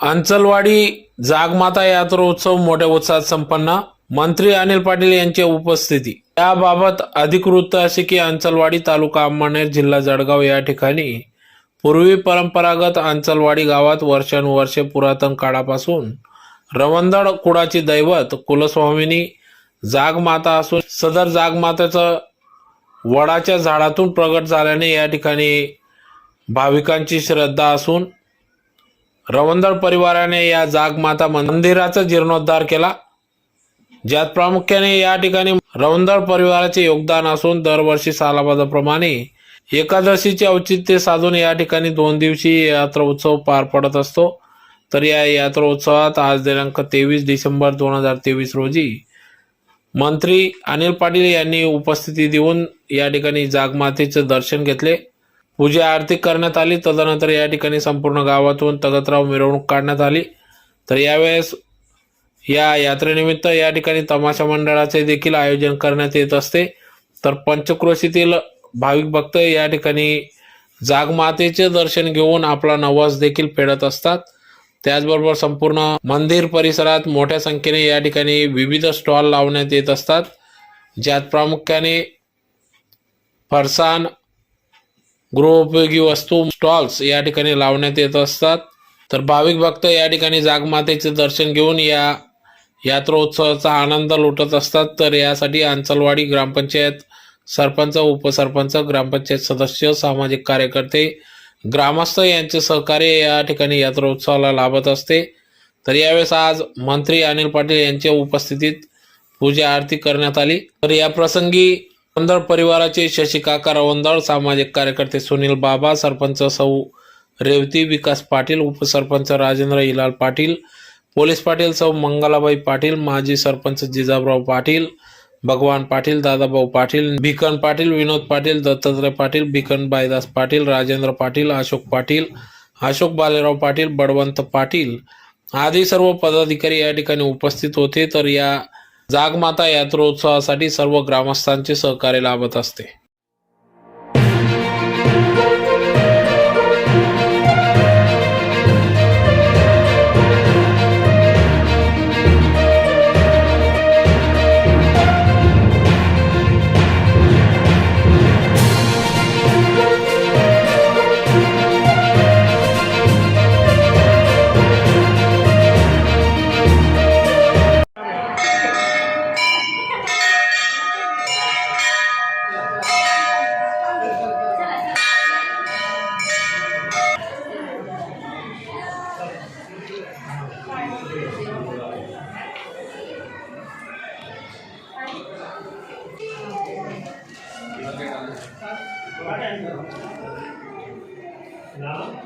अंचलवाडी जागमाता यात्रा उत्सव मोठ्या उत्साहात संपन्न. मंत्री अनिल पाटील यांची उपस्थिती. याबाबत अधिक वृत्त असे की अंचलवाडी तालुका अंमळनेर जिल्हा जळगाव या ठिकाणी पूर्वी परंपरागत अंचलवाडी गावात वर्षानुवर्षे पुरातन काळापासून रवंदळ कुळाची दैवत कुलस्वामिनी जागमाता असून सदर जागमातेचं वडाच्या झाडातून प्रगट झाल्याने या ठिकाणी भाविकांची श्रद्धा असून रवंदळ परिवाराने या जागमाता मंदिराचा जीर्णोद्धार केला. ज्यात प्रामुख्याने या ठिकाणी रवंदळ परिवाराचे योगदान असून दरवर्षी सालाबाजाप्रमाणे एकादशीचे औचित्य साधून या ठिकाणी दोन दिवशी यात्रा उत्सव पार पडत असतो. तर या यात्रा उत्सवात आज दिनांक तेवीस डिसेंबर दोन हजार तेवीस रोजी मंत्री अनिल पाटील यांनी उपस्थिती देऊन या ठिकाणी जागमातेचे दर्शन घेतले. पूजा आरती करण्यात आली. तदनंतर या ठिकाणी संपूर्ण गावातून तगतराव मिरवणूक काढण्यात आली. तर यावेळेस या यात्रेनिमित्त या ठिकाणी तमाशा मंडळाचे देखील आयोजन करण्यात येत असते. तर पंचक्रोशीतील भाविक भक्त या ठिकाणी जागमातेचे दर्शन घेऊन आपला नवस देखील फेडत असतात. त्याचबरोबर संपूर्ण मंदिर परिसरात मोठ्या संख्येने या ठिकाणी विविध स्टॉल लावण्यात येत असतात. ज्यात प्रामुख्याने फरसाण गृहोपयोगी वस्तू स्टॉल्स या ठिकाणी लावण्यात येत असतात. तर भाविक भक्त या ठिकाणी जागमातेचे दर्शन घेऊन या यात्रोत्सवाचा आनंद लुटत असतात. तर यासाठी अंचलवाडी ग्रामपंचायत सरपंच उपसरपंच ग्रामपंचायत सदस्य सामाजिक कार्यकर्ते ग्रामस्थ यांचे सहकार्य या ठिकाणी यात्रोत्सवाला लाभत असते. तर यावेळेस आज मंत्री अनिल पाटील यांच्या उपस्थितीत पूजा आरती करण्यात आली. तर या प्रसंगी रवंदळ परिवाराचे शशिकाका रवंदळ सामाजिक कार्यकर्ते सुनील बाबा सरपंच सौ रेवती विकास पाटील उपसरपंच राजेंद्र हिलाल पाटील पोलीस पाटील सौ मंगलाबाई पाटील माजी सरपंच जिजाबराव पाटील भगवान पाटील दादाभाऊ पाटील भिकन पाटील विनोद पाटील दत्तात्रय पाटील भिकन बायदास पाटील राजेंद्र पाटील अशोक पाटील अशोक बालेराव पाटील बळवंत पाटील आदी सर्व पदाधिकारी या ठिकाणी उपस्थित होते. तर या जागमाता यात्रोत्सवासाठी सर्व ग्रामस्थांचे सहकार्य लाभत असते.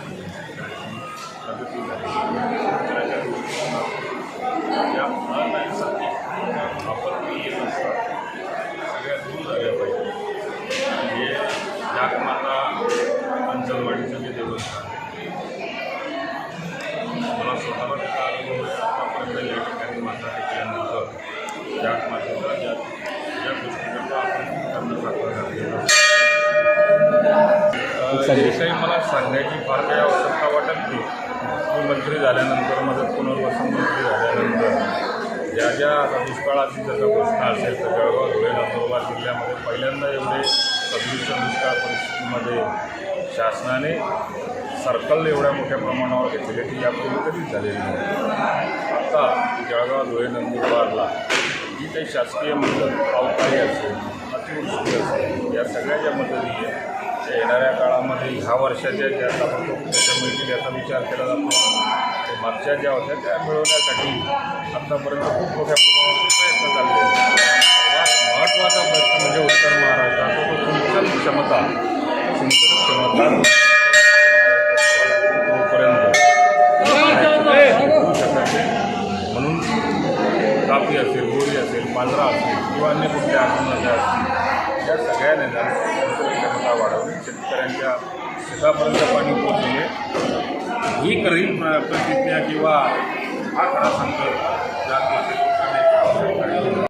Oh, yeah. हे मला सांगण्याची फार काही आवश्यकता वाटत नाही. मी मंत्री झाल्यानंतर माझं पुनर्वसन मंत्री झाल्यानंतर ज्या ज्या आता दुष्काळाची जसा प्रश्न असेल तर जळगाव धुळे नंदुरबार जिल्ह्यामध्ये पहिल्यांदा एवढे सदृश्य दुष्काळ परिस्थितीमध्ये शासनाने सर्कल एवढ्या मोठ्या प्रमाणावर घेतले की यापूर्वी कधीच झालेली नाही. आता जळगाव धुळे नंदुरबारला जी काही शासकीय मदत अवकाळी असेल अतिवृष्टी असेल या सगळ्या ज्या मदती आहेत येणाऱ्या काळामध्ये ह्या वर्षाच्या ज्या ताबडतोब मिळतील याचा विचार केला जातो. ते मागच्या ज्या होत्या त्या मिळवण्यासाठी आत्तापर्यंत खूप मोठ्या प्रमाणावर प्रयत्न चालले आहेत. महत्त्वाचा प्रश्न म्हणजे उत्तर महाराष्ट्राचा तो सिंचन क्षमता सिंचन क्षमता तोपर्यंत. म्हणून कापी असेल बोरी असेल पांढरा असेल किंवा अन्य कुठल्या अन्ननद्या असतील या सगळ्या नद्या क्षमता वाढवणे शेतकऱ्यांच्या शेतापर्यंत पाणी पोचवणे ही खरी प्रतिज्ञा किंवा हा खरा संकल्प या करण्याची आवश्यकता आहे